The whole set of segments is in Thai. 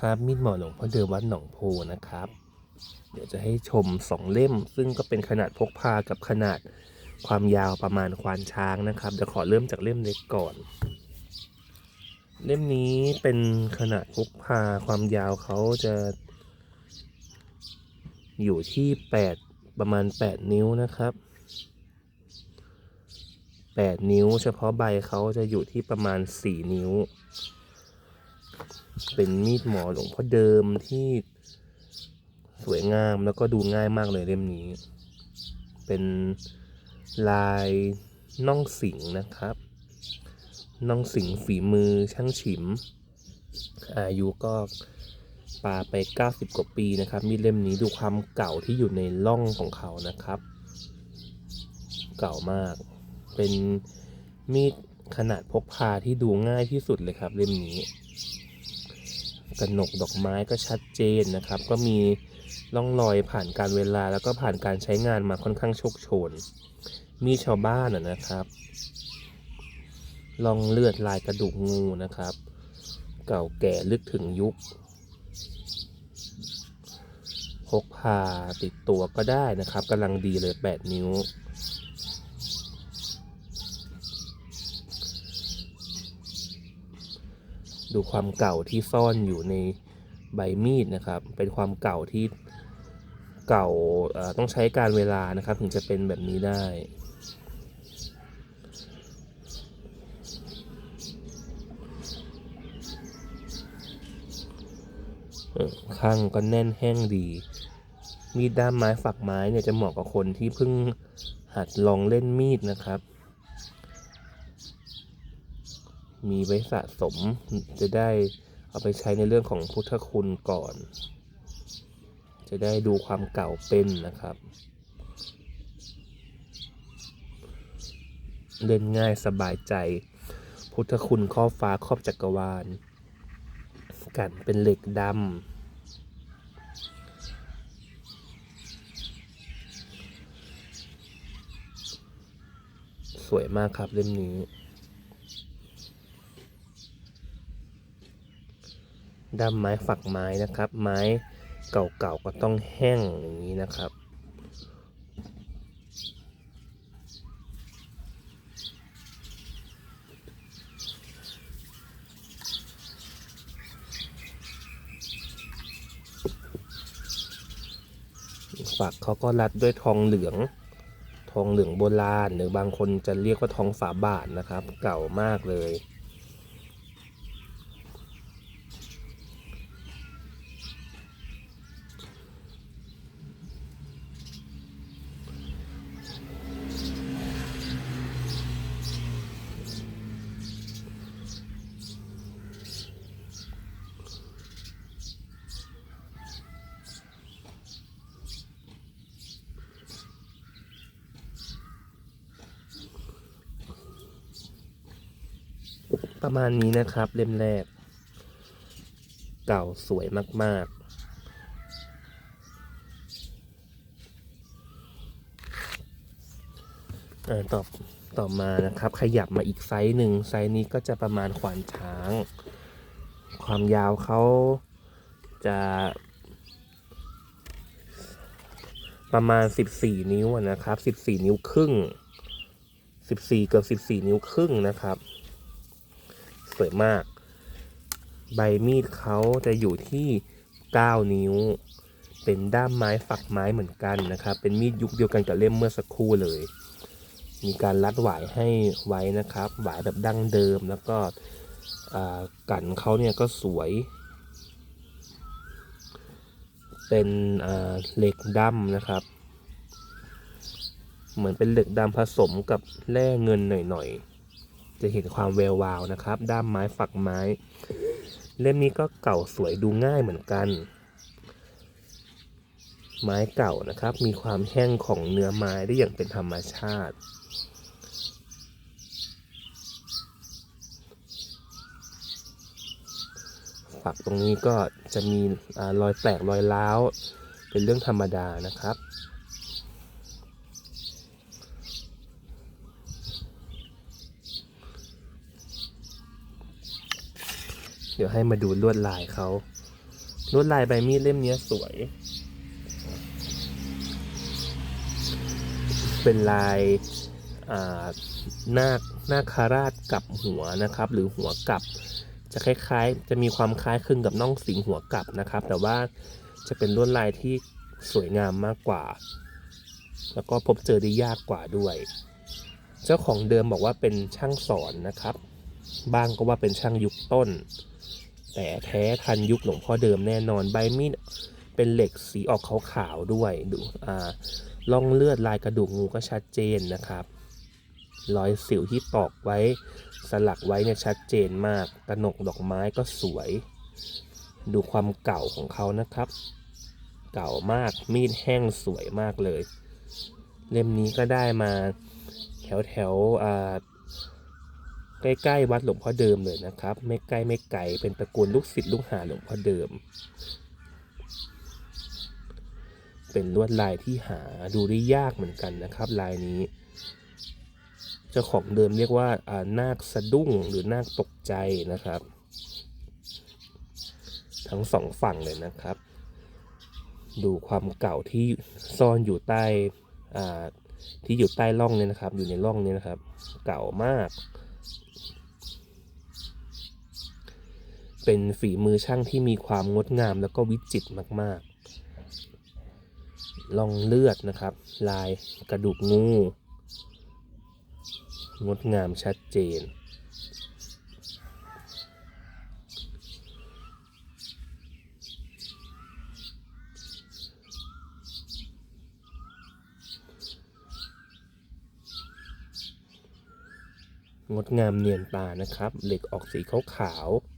ครับมีดหมอหลวงพ่อเดิมวัดหนองโพนะครับ เดี๋ยวจะให้ชมสองเล่ม ซึ่งก็เป็นขนาดพกพากับขนาดความยาวประมาณควานช้างนะครับเดี๋ยวขอเริ่มจากเล่มเล็กก่อน เล่มนี้เป็นขนาดพกพาความยาวเขาจะ อยู่ที่ 8 ประมาณ 8 นิ้วนะครับ 8 นิ้ว เฉพาะใบเขาจะอยู่ที่ประมาณ 4 นิ้ว เป็นมีดหมอหลวงพ่อเดิมที่สวยงามแล้วก็ดูง่ายมากเลยเล่มนี้ เป็นลายน่องสิงนะครับ น่องสิงฝีมือช่างฉิม อายุก็ปาไป 90 กว่าปีนะครับ มีเล่มนี้ดูความเก่าที่อยู่ในร่องของเขานะครับ เก่ามาก เป็นมีดขนาดพกพาที่ดูง่ายที่สุดเลยครับเล่มนี้ กระหนกดอกไม้ก็ชัดเจนนะครับ ก็มีร่องรอยผ่านการเวลาแล้วก็ผ่านการใช้งานมาค่อนข้างโชคโชน มีชาวบ้านนะนะครับลองเลือดลายกระดูกงูนะครับ เก่าแก่ลึกถึงยุคพกพาติดตัวก็ได้นะครับกำลังดีเลย 8 นิ้ว ดูความเก่าที่ซ่อนอยู่ในใบมีดนะครับ เป็นความเก่าที่เก่าต้องใช้การเวลานะครับ ถึงจะเป็นแบบนี้ได้ข้างก็แน่นแห้งดี มีดด้ามไม้ฝักไม้เนี่ยจะเหมาะกับคนที่เพิ่งหัดลองเล่นมีดนะครับ มีไว้สะสมจะได้เอาไปใช้ในเรื่องของพุทธคุณก่อน จะได้ดูความเก่าเป็นนะครับ เล่นง่ายสบายใจ พุทธคุณครอบฟ้าครอบจักรวาล กันเป็นเหล็กดำสวยมากครับเล่มนี้ ด้ามไม้ฝักไม้นะครับ ไม้เก่าๆก็ต้องแห้งอย่างนี้นะครับฝักเขาก็รัดด้วยทองเหลือง ทองเหลืองโบราณ หรือบางคนจะเรียกว่าทองฝาบาทนะครับ เก่ามากเลย ประมาณนี้นะครับเล่มแรก เก่าสวยมาก ๆอ่อต่อต่อมานะครับ ขยับมาอีกไซส์หนึ่งไซส์นี้ก็จะประมาณขวานช้าง ความยาวเขาจะประมาณ 14 นิ้วนะครับ 14 นิ้วครึ่ง 14 เกือบ 14 นิ้วครึ่งนะครับ สวยมาก ใบมีดเขาจะอยู่ที่ 9 นิ้ว เป็นด้ามไม้ฝักไม้เหมือนกันนะครับ เป็นมีดยุคเดียวกันกับเล่มเมื่อสักครู่เลย มีการรัดหวายให้ไว้นะครับ หวายแบบดั้งเดิมแล้วก็กันเขาเนี่ยก็สวย เป็นเหล็กดำนะครับ เหมือนเป็นเหล็กดำผสมกับแร่เงินหน่อยๆ จะเห็นความแวววาวนะครับ ด้ามไม้ฝักไม้ เล่มนี้ก็เก่าสวยดูง่ายเหมือนกัน ไม้เก่านะครับ มีความแห้งของเนื้อไม้ได้อย่างเป็นธรรมชาติ ฝักตรงนี้ก็จะมีอรอยแตกรอยร้าว เป็นเรื่องธรรมดานะครับ เดี๋ยวให้มาดูลวดลายเขาลวดลายใบมีดเล่มนี้สวย เป็นลายนาคนาคาราชกับหัวนะครับ หรือหัวกับ จะคล้ายๆ จะมีความคล้ายคลึงกับน่องสิงหัวกับนะครับ แต่ว่าจะเป็นลวดลายที่สวยงามมากกว่า แล้วก็พบเจอได้ยากกว่าด้วย เจ้าของเดิมบอกว่าเป็นช่างสอนนะครับ บ้างก็ว่าเป็นช่างยุคต้น แต่แท้ทันยุคหลวงพ่อเดิมแน่นอนใบมีดเป็นเหล็กสีออกขาวๆด้วยดูอ่าล่องเลือดลายกระดูกงูก็ชัดเจนนะครับรอยสิวที่ตอกไว้สลักไว้เนี่ยชัดเจนมากกระหนกดอกไม้ก็สวย ดูความเก่าของเขานะครับ เก่ามากมีดแห้งสวยมากเลย เล่มนี้ก็ได้มาแถวแถวอ่า ใกล้ๆวัดหลวงพ่อเดิมเลยนะครับ ไม่ใกล้ไม่ไกลเป็นตระกูลลูกศิษย์ลูกหาหลวงพ่อเดิม เป็นลวดลายที่หาดูได้ยากเหมือนกันนะครับ ลายนี้ เจ้าของเดิมเรียกว่าานาคสะดุ้งหรือนาคตกใจนะครับ ทั้งสองฝั่งเลยนะครับ ดูความเก่าที่ซ่อนอยู่ใต้ที่อยู่ใต้ร่องเนี่ยนะครับ อยู่ในร่องเนี่ยนะครับ เก่ามาก เป็นฝีมือช่างที่มีความงดงามแล้วก็วิจิตรมากๆลองเลือดนะครับ ลายกระดูกงู งดงามชัดเจน งดงามเนียนตานะครับ เหล็กออกสีขาวๆอืม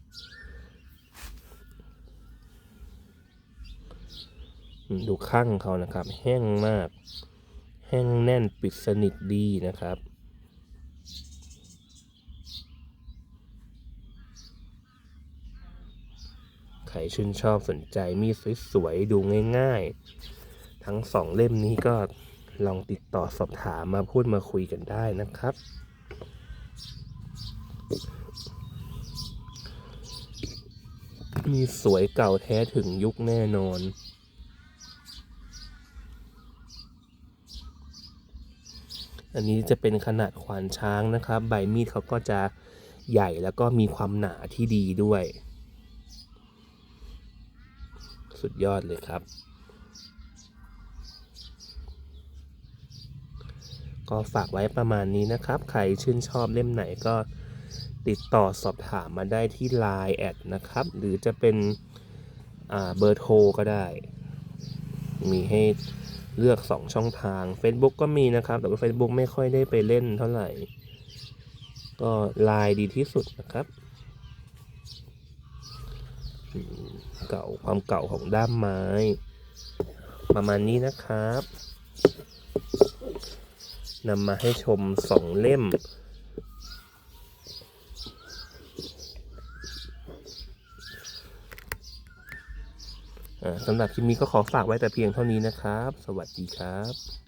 ดูข้างเขานะครับ แห้งมาก แห้งแน่นปิดสนิทดีนะครับ ใครชื่นชอบสนใจมีดสวยๆดูง่ายๆ ทั้งสองเล่มนี้ก็ลองติดต่อสอบถามมาพูดมาคุยกันได้นะครับมีสวยเก่าแท้ถึงยุคแน่นอน อันนี้จะเป็นขนาดขวานช้างนะครับ ใบมีดเขาก็จะใหญ่แล้วก็มีความหนาที่ดีด้วย สุดยอดเลยครับ ก็ฝากไว้ประมาณนี้นะครับ ใครชื่นชอบเล่มไหนก็ติดต่อสอบถามมาได้ที่ Line แอดนะครับ หรือจะเป็นเบอร์โทรก็ได้ มีให้ เลือก 2 ช่องทาง Facebook ก็มีนะครับ แต่ว่า Facebook ไม่ค่อยได้ไปเล่นเท่าไหร่ ก็ Line ดีที่สุดนะครับ เก่าความเก่าของด้ามไม้ ประมาณนี้นะครับนำมาให้ชมสองเล่ม สำหรับคลิปนี้ก็ขอฝากไว้แต่เพียงเท่านี้นะครับ สวัสดีครับ